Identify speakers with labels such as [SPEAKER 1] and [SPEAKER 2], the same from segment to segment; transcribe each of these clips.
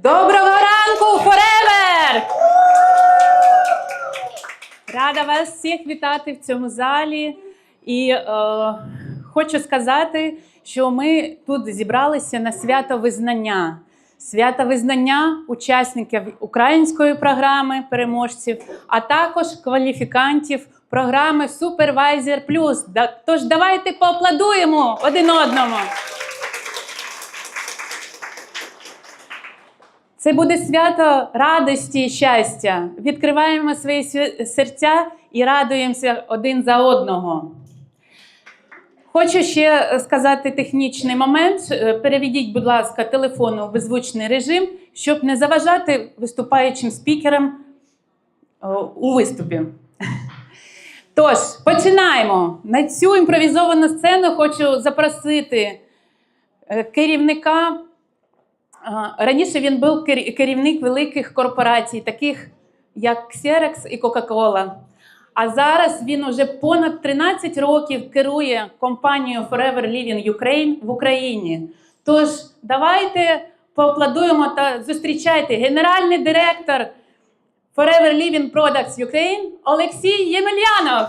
[SPEAKER 1] Доброго ранку, Форевер! Рада вас всіх вітати в цьому залі. І е, хочу сказати, що ми тут зібралися на свято визнання. Свято визнання учасників української програми переможців, а також кваліфікантів програми Supervisor Plus. Тож давайте поаплодуємо один одному. Це буде свято радості і щастя. Відкриваємо свої серця і радуємося один за одного. Хочу ще сказати технічний момент. Е, Переведіть, будь ласка, телефон у беззвучний режим, щоб не заважати виступаючим спікерам е, у виступі. Тож, починаємо. На цю імпровізовану сцену хочу запросити е, керівника Раніше він був керівник великих корпорацій, таких як Xerox і Coca-Cola. А зараз він уже понад 13 років керує компанією Forever Living Ukraine в Україні. Тож давайте поаплодуємо та зустрічайте генеральний директор Forever Living Products Ukraine Олексій Ємельянов.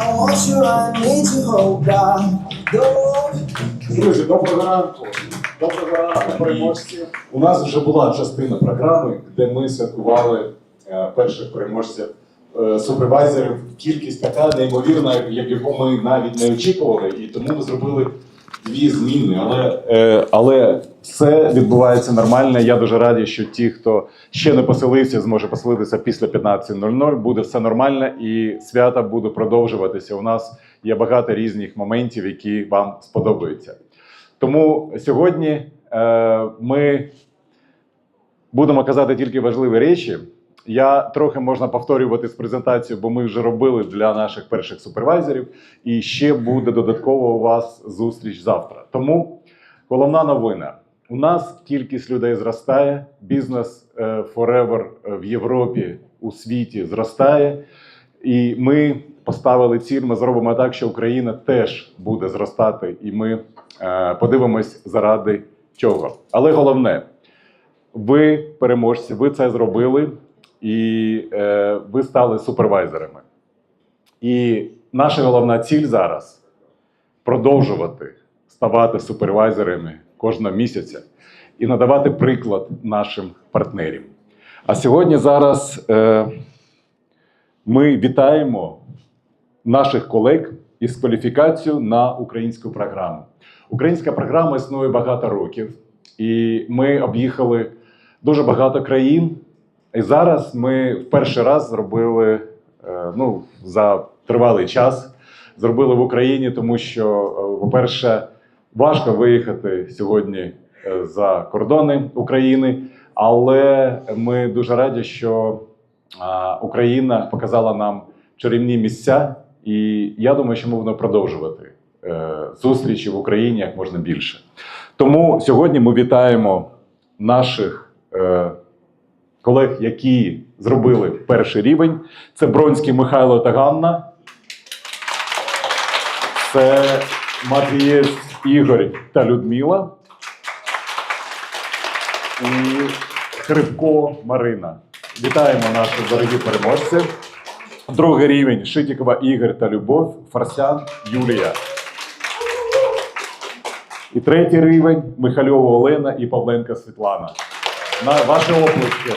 [SPEAKER 2] I want you, I need you, oh God.
[SPEAKER 3] Друзі, доброго ранку. Доброго ранку, переможці. У нас вже була частина програми, де ми святкували е, перших переможців е, супервайзерів. Кількість така неймовірна, як яку ми навіть не очікували, і тому ми зробили дві зміни. Але, е, але все відбувається нормально. Я дуже радий, що ті, хто ще не поселився, зможе поселитися після 15.00. Буде все нормально, і свята буде продовжуватися. У нас є багато різних моментів, які вам сподобаються. Тому сьогодні е, ми будемо казати тільки важливі речі. Я трохи можна повторювати з презентацією, бо ми вже робили для наших перших супервайзерів, і ще буде додатково у вас зустріч завтра. Тому головна новина: у нас кількість людей зростає, бізнес е, Forever в Європі у світі зростає, і ми поставили ціль. Ми зробимо так, що Україна теж буде зростати, і ми е, подивимось заради чого. Але головне, ви переможці, ви це зробили, і е, ви стали супервайзерами. І наша головна ціль зараз продовжувати ставати супервайзерами кожного місяця і надавати приклад нашим партнерам. А сьогодні зараз е, ми вітаємо наших колег із кваліфікацією на українську програму. Українська програма існує багато років, і ми об'їхали дуже багато країн. І зараз ми в перший раз зробили е, ну, за тривалий час. Зробили в Україні, тому що, е, по-перше, важко виїхати сьогодні е, за кордони України, але ми дуже раді, що Україна показала нам чарівні місця, і я думаю, що будемо продовжувати зустрічі в Україні як можна більше. Тому сьогодні ми вітаємо наших колег, які зробили перший рівень. Це Бронський Михайло та Ганна. Це Матвієць Ігор та Людмила. І Хрипко Марина. Вітаємо наших дорогі переможці. Другий рівень Шитікова Ігор та Любов, Фарсян Юлія. І третій рівень Михальова Олена і Павленка Світлана. На ваші оплески.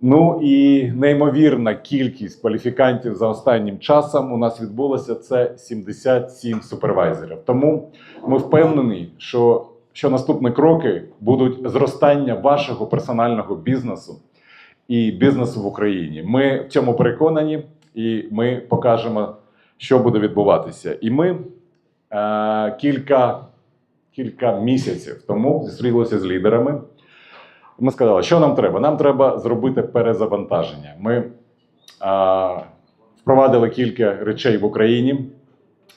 [SPEAKER 3] Ну і неймовірна кількість кваліфікантів за останнім часом у нас відбулося це 77 супервайзерів. Тому ми впевнені, що, що наступні кроки будуть зростання вашого персонального бізнесу і бізнесу в Україні. Ми в цьому переконані, і ми покажемо, що буде відбуватися. І ми е, кілька, кілька місяців тому зустрілися з лідерами. Ми сказали, що нам треба? Нам треба зробити перезавантаження. Ми а, впровадили кілька речей в Україні,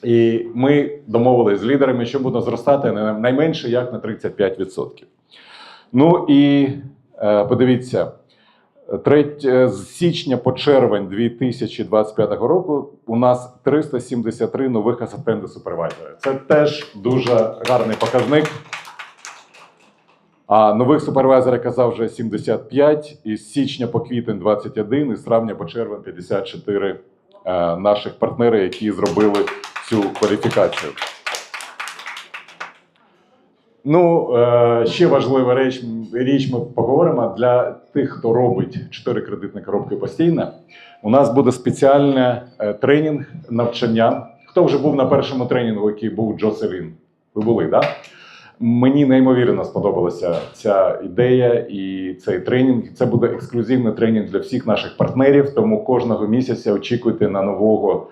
[SPEAKER 3] і ми домовилися з лідерами, що буде зростати найменше як на 35%. Ну і е, подивіться, Треть- е, з січня по червень 2025 року у нас 373 нових асистенти супервайзера. Це теж дуже гарний показник. А нових супервайзерів казав вже 75, із січня по квітень 21, і з травня по червень 54 е, наших партнери, які зробили цю кваліфікацію. Ну, е, ще важлива річ, річ ми поговоримо для тих, хто робить 4 кредитні коробки постійно. У нас буде спеціальне е, тренінг, навчання. Хто вже був на першому тренінгу, який був Джоселін? Ви були, так? Да? Мені неймовірно сподобалася ця ідея і цей тренінг. Це буде ексклюзивний тренінг для всіх наших партнерів. Тому кожного місяця очікуйте на нового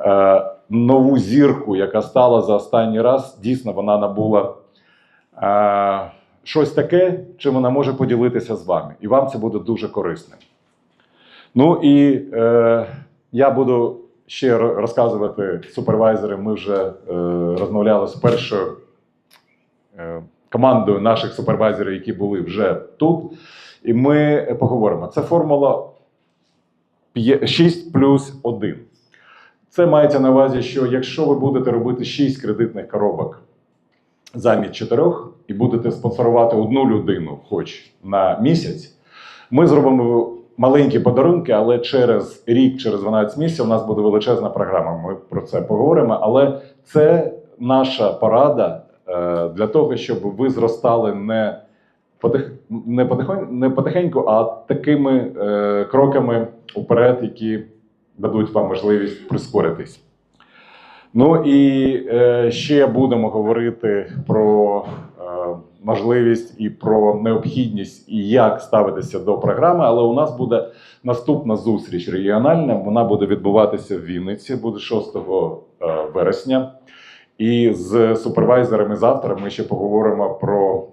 [SPEAKER 3] е, нову зірку, яка стала за останній раз. Дійсно, вона набула щось таке, чим вона може поділитися з вами. І вам це буде дуже корисним. Ну і е, я буду ще розказувати супервайзери. Ми вже е, розмовляли з першою е, командою наших супервайзерів, які були вже тут. І ми поговоримо. Це формула 6 плюс 1. Це мається на увазі, що якщо ви будете робити 6 кредитних коробок замість 4 і будете спонсорувати одну людину, хоч на місяць, ми зробимо маленькі подарунки, але через рік, через 12 місяців, у нас буде величезна програма. Ми про це поговоримо. Але це наша порада е, для того, щоб ви зростали не потих, не, потихоньку, не потихеньку, а такими е, кроками уперед, які дадуть вам можливість прискоритись. Ну і е, ще будемо говорити про е, можливість і про необхідність і як ставитися до програми. Але у нас буде наступна зустріч регіональна. Вона буде відбуватися в Вінниці, буде 6 е, вересня. І з супервайзерами завтра ми ще поговоримо про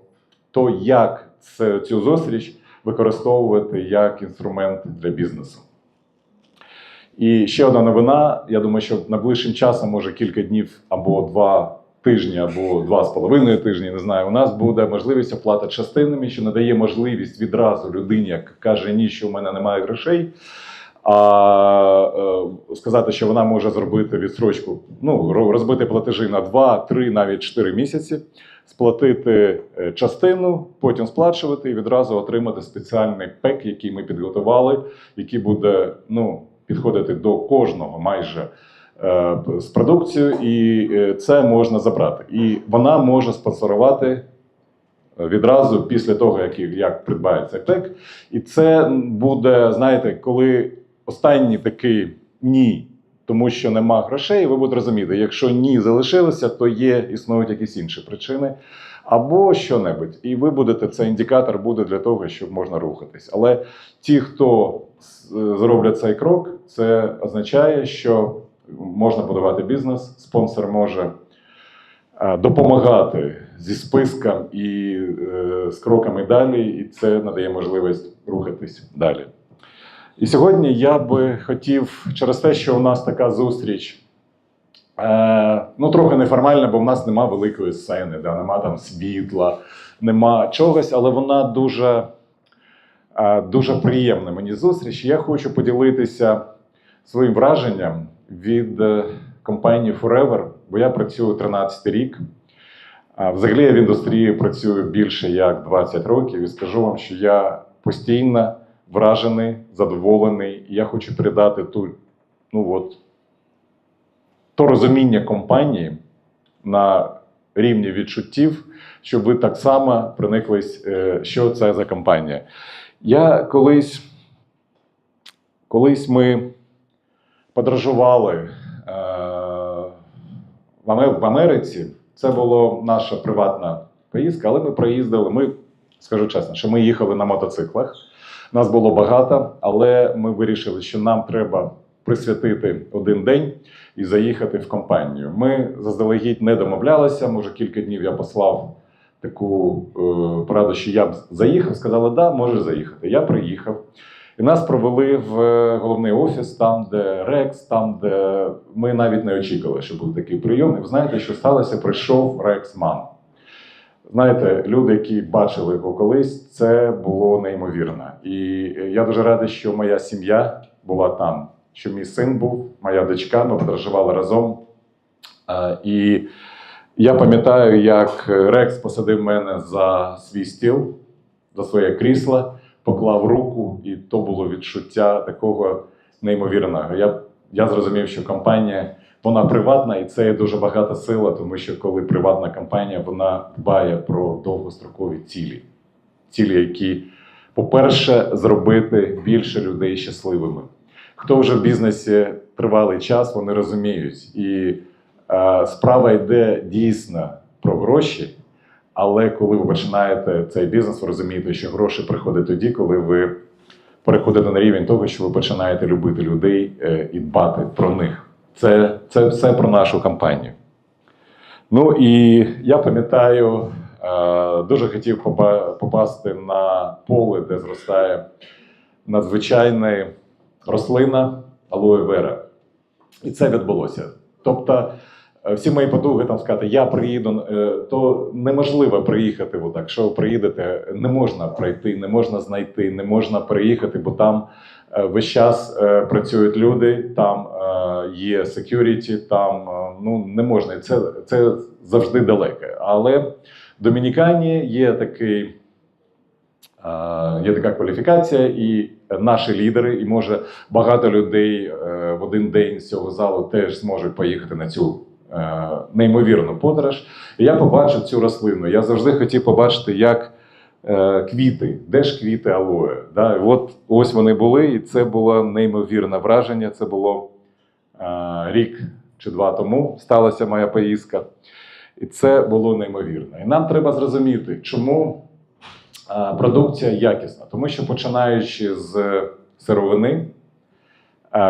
[SPEAKER 3] те, як цю зустріч використовувати як інструмент для бізнесу. І ще одна новина. Я думаю, що найближчим часом, може кілька днів або два тижні, або два з половиною тижні, не знаю. У нас буде можливість оплати частинами, що надає можливість відразу людині, яка каже ні, що в мене немає грошей. А е, сказати, що вона може зробити відстрочку, ну розбити платежі на 2, 3, навіть 4 місяці, сплатити е, частину, потім сплачувати і відразу отримати спеціальний пек, який ми підготували, який буде ну, підходити до кожного майже е, з продукцією, і е, це можна забрати. І вона може спонсорувати відразу після того, як, як придбає цей. І це буде, знаєте, коли останній такий ні, тому що нема грошей, ви будете розуміти, якщо ні залишилося, то є, існують якісь інші причини. Або що-небудь. І ви будете, цей індикатор буде для того, щоб можна рухатись. Але ті, хто зроблять цей крок, це означає, що можна будувати бізнес, спонсор може е, допомагати зі списком і е, з кроками далі, і це надає можливість рухатись далі. І сьогодні я би хотів через те, що у нас така зустріч. Е, ну, трохи неформальна, бо в нас нема великої сцени, да, нема там світла, нема чогось, але вона дуже, дуже приємна мені зустріч. Я хочу поділитися своїм враженням від е, компанії Forever, бо я працюю 13 рік. Взагалі я в індустрії працюю більше як 20 років і скажу вам, що я постійно вражений, задоволений, і я хочу передати ту, ну от, то розуміння компанії на рівні відчуттів, щоб ви так само прониклись, е, що це за компанія. Я колись, колись ми подорожували е, в Аме- в Америці. Це була наша приватна поїздка, але ми проїздили. Ми, скажу чесно, що ми їхали на мотоциклах. Нас було багато, але ми вирішили, що нам треба присвятити один день і заїхати в компанію. Ми заздалегідь не домовлялися. Може, кілька днів я послав таку е, пораду, що я б заїхав. Сказали, да, можеш заїхати. Я приїхав. І нас провели в е, головний офіс, там, де Рекс, там, де ми навіть не очікували, що був такий прийом. І ви знаєте, що сталося? Прийшов Рекс Ман. Знаєте, люди, які бачили його колись, це було неймовірно. І я дуже радий, що моя сім'я була там, що мій син був, моя дочка, ми подорожували разом. Е, І я пам'ятаю, як Рекс посадив мене за свій стіл, за своє крісло, поклав руку, і то було відчуття такого неймовірного. Я, я зрозумів, що компанія вона приватна, і це є дуже багата сила, тому що коли приватна компанія вона дбає про довгострокові цілі. Цілі, які, по-перше, зробити більше людей щасливими. Хто вже в бізнесі тривалий час, вони розуміють. І е, справа йде дійсно про гроші. Але коли ви починаєте цей бізнес, ви розумієте, що гроші приходять тоді, коли ви переходите на рівень того, що ви починаєте любити людей е, і дбати про них. Це, це все про нашу компанію. Ну і я пам'ятаю, е, дуже хотів попасти на поле, де зростає надзвичайна рослина алоe вера. І це відбулося. Тобто, е, всі мої потуги там сказати, я приїду, е, то неможливо приїхати отак. Ви приїдете, не можна пройти, не можна знайти, не можна приїхати, бо там е, весь час е, працюють люди, там е, є security, там е, ну, не можна. Це, це завжди далеко. Але в Домінікані є такий. Е, Є така кваліфікація, і наші лідери, і може багато людей е, в один день з цього залу теж зможуть поїхати на цю е, неймовірну подорож. І я побачив цю рослину. Я завжди хотів побачити, як е, квіти, де ж квіти алоє. Да? От ось вони були, і це було неймовірне враження. Це було е, рік чи два тому сталася моя поїздка. І це було неймовірно. І нам треба зрозуміти, чому продукція якісна. Тому що починаючи з сировини, е,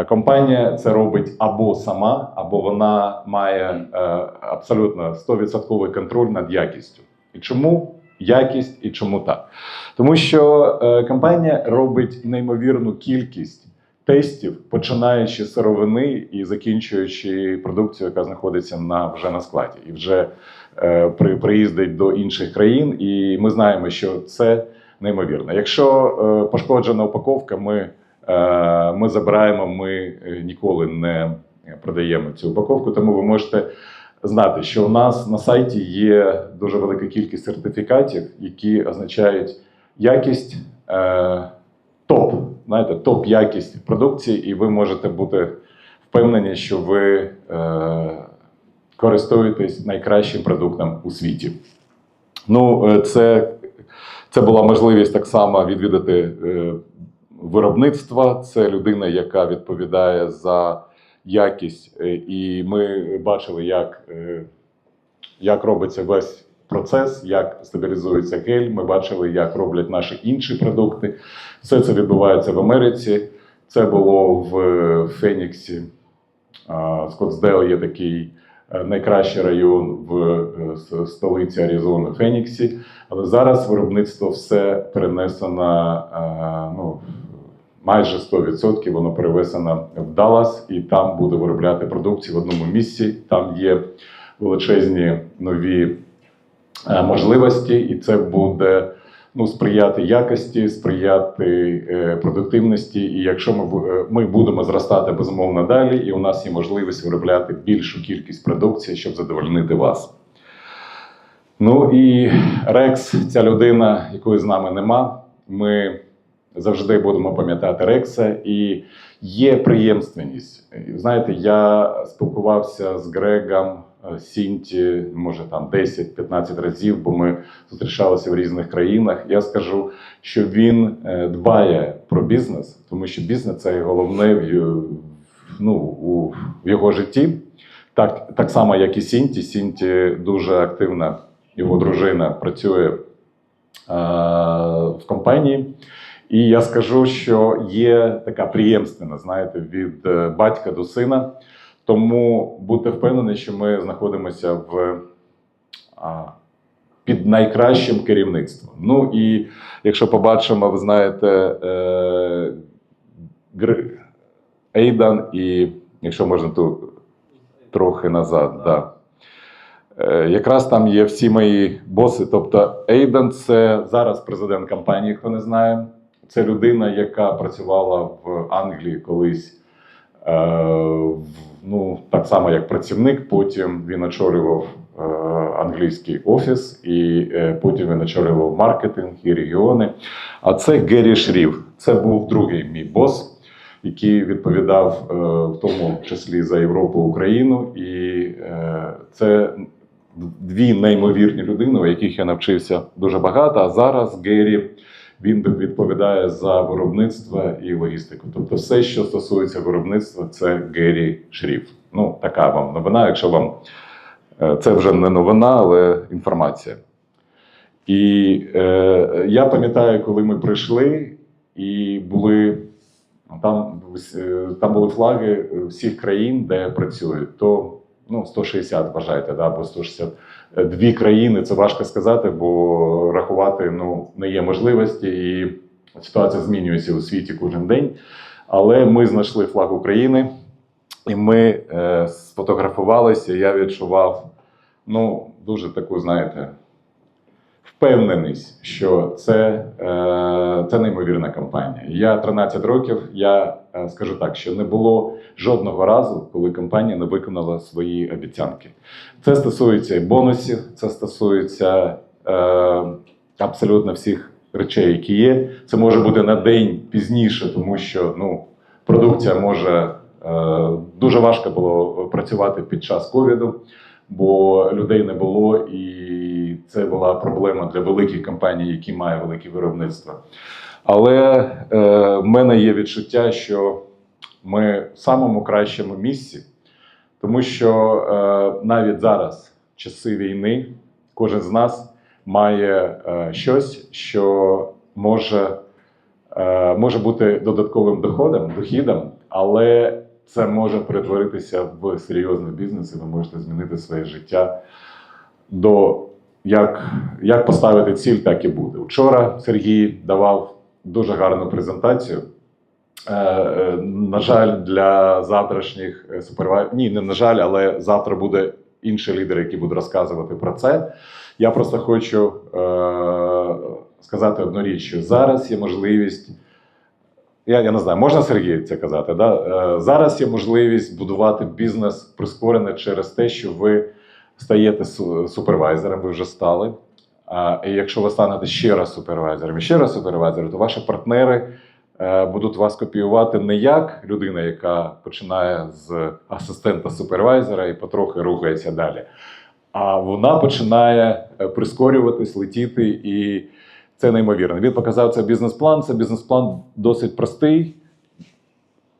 [SPEAKER 3] компанія це робить або сама, або вона має е, абсолютно 100% контроль над якістю. І чому якість і чому так? Тому що е, компанія робить неймовірну кількість тестів, починаючи з сировини і закінчуючи продукцію, яка знаходиться на вже на складі, і вже е, при, приїздить до інших країн. І ми знаємо, що це неймовірно. Якщо е, пошкоджена упаковка, ми, е, ми забираємо, ми е, ніколи не продаємо цю упаковку, тому ви можете. Знати, що у нас на сайті є дуже велика кількість сертифікатів, які означають якість е, топ, знаєте, топ якість продукції, і ви можете бути впевнені, що ви е, користуєтесь найкращим продуктом у світі. Ну, е, це, це була можливість так само відвідати виробництво. Це людина, яка відповідає за якість, Е, і ми бачили, як, е, як робиться весь процес, як стабілізується гель. Ми бачили, як роблять наші інші продукти. Все це відбувається в Америці. Це було в е, Феніксі. А, Скоттсдейл є такий найкращий район в столиці Аризони Феніксі. Але зараз виробництво все перенесено ну, майже 100% воно перевесено в Даллас, і там буде виробляти продукцію в одному місці. Там є величезні нові е, можливості, і це буде ну, сприяти якості, сприяти е, продуктивності. І якщо ми, е, ми будемо зростати безумовно далі, і у нас є можливість виробляти більшу кількість продукції, щоб задовольнити вас. Ну і Рекс, ця людина, якої з нами нема. Ми завжди будемо пам'ятати Рекса. І є приємственність. Знаєте, я спілкувався з Грегом е, Сінті, може там 10-15 разів, бо ми зустрічалися в різних країнах. Я скажу, що він е, дбає про бізнес, тому що бізнес це головне в, ну, у, в його житті. Так, так само, як і Сінті. Сінті дуже активна, його дружина працює е, в компанії. І я скажу, що є така приємственна, знаєте, від е, батька до сина. Тому будьте впевнені, що ми знаходимося в а, під найкращим керівництвом. Ну і якщо побачимо, ви знаєте, е, Гр- Ейдан, і якщо можна тут трохи назад, да. Е, Якраз там є всі мої боси. Тобто Ейден це зараз президент компанії, хто не знає. Це людина, яка працювала в Англії колись. е, Ну, так само, як працівник. Потім він очолював е, англійський офіс, і е, потім він очолював маркетинг і регіони. А це Геррі Шрів. Це був другий мій бос, який відповідав в тому числі за Європу Україну. І це дві неймовірні людини, у яких я навчився дуже багато. А зараз Геррі він відповідає за виробництво і логістику. Тобто, все, що стосується виробництва, це Геррі Шрів. Ну, така вам новина, якщо вам е, це вже не новина, але інформація. І е, я пам'ятаю, коли ми прийшли і були там, е, там були флаги всіх країн, де працюють. То ну, 160, вважайте, да, або 160. Дві країни це важко сказати, бо рахувати ну, не є можливості, і ситуація змінюється у світі кожен день. Але ми знайшли флаг України, і ми е, сфотографувалися. Я відчував ну, дуже таку, знаєте, впевненість, що це, е, це неймовірна кампанія. Я 13 років, я е, скажу так, що не було жодного разу, коли компанія не виконала свої обіцянки. Це стосується і бонусів, це стосується е, абсолютно всіх речей, які є. Це може бути на день пізніше, тому що ну, продукція може дуже важко було працювати під час ковіду, бо людей не було, і це була проблема для великих компаній, які мають велике виробництво. Але е, в мене є відчуття, що ми в самому кращому місці, тому що е, навіть зараз, часи війни, кожен з нас має е, щось, що може, е, може бути додатковим доходом, дохідом, але це може перетворитися в серйозний бізнес, і ви можете змінити своє життя до як, як поставити ціль, так і буде. Вчора Сергій давав дуже гарну презентацію. Е, е, На жаль, для завтрашніх супервайзерів, ні, не на жаль, але завтра буде інший лідер, який буде розказувати про це. Я просто хочу е, сказати одну річ, що зараз є можливість. Я, я не знаю, можна Сергій це казати? Да? Е, зараз є можливість будувати бізнес прискорене через те, що ви стаєте супервайзером, ви вже стали. І якщо ви станете ще раз супервайзером і ще раз супервайзером, то ваші партнери е, будуть вас копіювати не як людина, яка починає з асистента супервайзера і потрохи рухається далі. А вона починає е, прискорюватись, летіти, і це неймовірно. Він показав це бізнес-план. Це бізнес-план досить простий.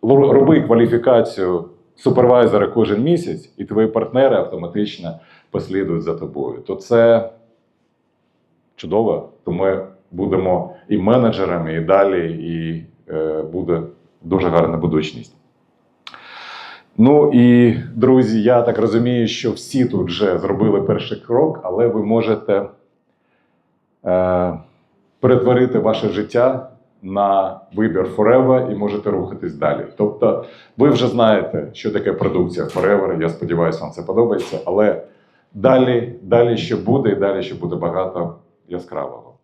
[SPEAKER 3] Роби кваліфікацію супервайзера кожен місяць, і твої партнери автоматично послідують за тобою. То це чудово, то ми будемо і менеджерами, і далі, і е, буде дуже гарна будучність. Ну і друзі, я так розумію, що всі тут вже зробили перший крок, але ви можете е, перетворити ваше життя на вибір Forever і можете рухатись далі. Тобто, ви вже знаєте, що таке продукція Forever. Я сподіваюся, вам це подобається. Але далі, далі ще буде, і далі ще буде багато яскравого.